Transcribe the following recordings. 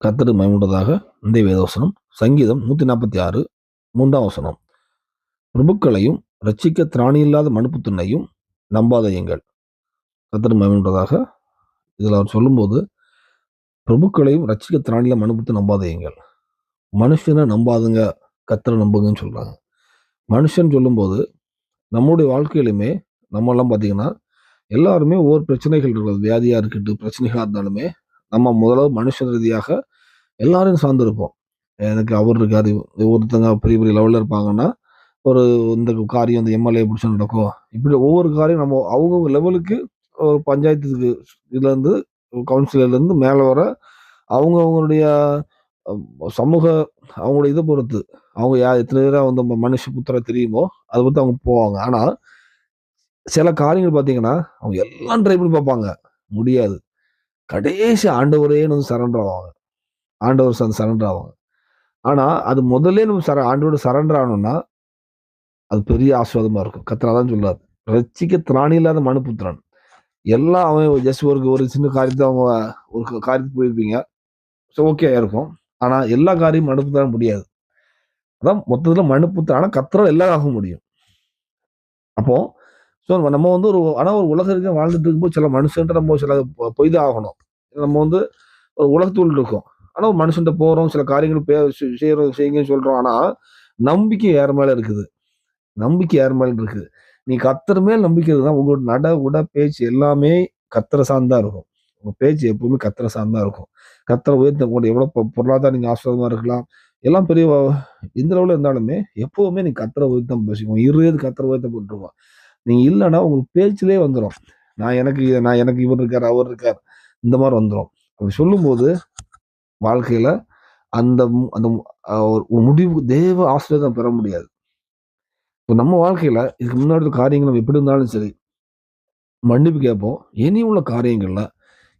கத்தரு மயமுண்டதாக இந்த வேதவசனம். சங்கீதம் நூற்றி நாற்பத்தி ஆறு மூன்றாம் வசனம். பிரபுக்களையும் ரட்சிக்க திராணி இல்லாத நம்பாத நம்பாதையுங்கள் கத்தரு மயமுண்டதாக இதில் அவர் சொல்லும்போது பிரபுக்களையும் ரட்சிக்க திராணியில மனுப்புத்து நம்பாதையுங்கள் மனுஷனை நம்பாதுங்க கத்தரை நம்புங்கன்னு சொல்கிறாங்க மனுஷன் சொல்லும்போது நம்முடைய வாழ்க்கையிலுமே நம்மெல்லாம் பார்த்தீங்கன்னா எல்லாருமே ஒவ்வொரு பிரச்சனைகள் இருக்கிறது வியாதியாக இருக்கட்டும் பிரச்சனைகளாக இருந்தாலுமே நம்ம முதல்ல மனுஷன் ரீதியாக எல்லாரையும் சார்ந்திருப்போம். எனக்கு அவர் இருக்காரு ஒருத்தங்க பெரிய பெரிய லெவலில் இருப்பாங்கன்னா ஒரு இந்த காரியம் இந்த எம்எல்ஏ பிடிச்சா நடக்கும். இப்படி ஒவ்வொரு காரியம் நம்ம அவங்கவுங்க லெவலுக்கு ஒரு பஞ்சாயத்துக்கு இதுலேருந்து கவுன்சிலர்லேருந்து மேலே வர அவங்கவுங்களுடைய சமூக அவங்களுடைய இதை பொறுத்து. அவங்க யா எத்தனை பேராக வந்து மனுஷ புத்திர தெரியுமோ அதை பொறுத்து அவங்க போவாங்க. ஆனால் சில காரியங்கள் பார்த்தீங்கன்னா அவங்க எல்லாம் ட்ரை பண்ணி பார்ப்பாங்க. முடியாது. கடைசி ஆண்டவரே வந்து சரண்டர் ஆவாங்க. ஆண்டவர் வந்து சரண்டர் ஆவாங்க. ஆனால் அது முதல்ல நம்ம சர ஆண்டோட சரண்டர் ஆனோம்னா அது பெரிய ஆஸ்வாதமாக இருக்கும். கத்திரா தான் சொல்லாது ரசிக்க திராணி இல்லாத மனுப்புத்திரன் எல்லாம் அவன் ஜஸ்ட் ஒரு ஒரு சின்ன காரியத்தை அவங்க ஒரு காரியத்துக்கு போயிருப்பீங்க. ஸோ ஓகே இருக்கும். ஆனால் எல்லா காரியமும் மனுப்புத்தான் முடியாது. அதான் மொத்தத்தில் மனுப்புத்திரன் ஆனால் கத்திரம் எல்லாம் ஆக முடியும். அப்போது ஸோ நம்ம வந்து ஒரு ஆனால் ஒரு உலகம் இருக்க வாழ்ந்துட்டு இருக்கும்போது சில மனுஷன்ட்டு நம்ம சில பொய் ஆகணும் நம்ம வந்து ஒரு உலகத்தூள் இருக்கோம். ஆனால் ஒரு மனுஷன்ட்ட போகிறோம் சில காரியங்கள் பே செய்கிறோம் செய்யுங்கன்னு சொல்கிறோம் ஆனால் நம்பிக்கை யார் மேலே இருக்குது? நம்பிக்கை யார் மேலே இருக்குது? நீ கத்துற மேல் நம்பிக்கை தான் உங்களோட நட உட பேச்சு எல்லாமே கத்திர சார்ந்தா இருக்கும். உங்கள் பேச்சு எப்பவுமே கத்திர சார்ந்தா இருக்கும். கத்திர உயர்த்த கூட எவ்வளோ பொருளாதார நீங்கள் ஆசிரியமா இருக்கலாம். எல்லாம் பெரிய எந்த அளவில் இருந்தாலுமே எப்போவுமே நீ கத்திர உயர்த்தம் பேசிக்குவோம் இருபது கத்திர உயர்த்தம் போட்டுருவோம் நீங்க இல்லைன்னா உங்களுக்கு பேச்சிலே வந்துடும் நான் எனக்கு நான் எனக்கு இவர் இருக்கார் அவர் இருக்கார். இந்த மாதிரி வந்துடும் அப்படி சொல்லும்போது வாழ்க்கையில அந்த அந்த ஒரு முடிவு தேவ ஆசிரியர் பெற முடியாது. இப்போ நம்ம வாழ்க்கையில இதுக்கு முன்னாடி காரியங்கள் நம்ம எப்படி இருந்தாலும் சரி மன்னிப்பு கேட்போம். இனி உள்ள காரியங்களில்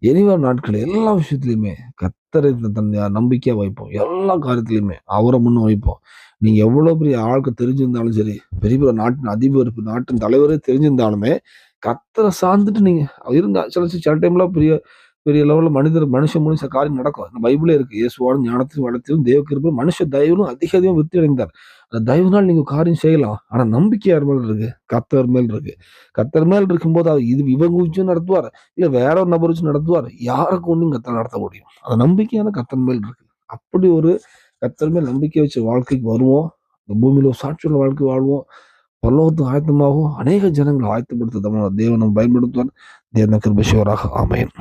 எனிவர் நாட்கள் எல்லா விஷயத்துலையுமே கத்தரை தன் நம்பிக்கையாக வைப்போம். எல்லா காரியத்துலையுமே அவரை முன்ன வைப்போம். நீங்கள் எவ்வளோ பெரிய ஆளுக்கு தெரிஞ்சிருந்தாலும் சரி பெரிய பெரிய நாட்டின் அதிபர் நாட்டின் தலைவரே தெரிஞ்சிருந்தாலுமே கத்தரை சார்ந்துட்டு நீங்கள் இருந்தால் சில சில டைம்ல பெரிய பெரிய லெவலில் மனிதர் மனுஷன் மனுஷ காரியம் நடக்கும். அந்த பைபிளே இருக்கு. இயேசுவாலும் ஞானத்தையும் வளர்த்தியும் தேவ கிருப்பை மனுஷ தயவிலும் அதிக அதிகம் விருத்தி அடைந்தார் அந்த தயவுனால் நீங்க காரியம் செய்யலாம். ஆனா நம்பிக்கை யார் மேல் இருக்கு. கத்தர் மேல் இருக்கு. கத்தர் மேல் இருக்கும்போது அது இது இவங்க வச்சு நடத்துவார். இல்ல வேற ஒரு நபர் வச்சு நடத்துவார். யாரை கொண்டும் கத்தர் நடத்த முடியும்? அந்த நம்பிக்கையான கத்தர் மேல் இருக்கு. அப்படி ஒரு கத்தர் மேல் நம்பிக்கை வச்ச வாழ்க்கைக்கு வருவோம். இந்த பூமியில சாட்சியுள்ள வாழ்க்கை வாழ்வோம். பல்லவத்து ஆயத்தமாகவும் அநேக ஜனங்களை ஆயத்தப்படுத்த தேவனை பயன்படுத்துவார். தேவன கிருபசிவராக அமையன்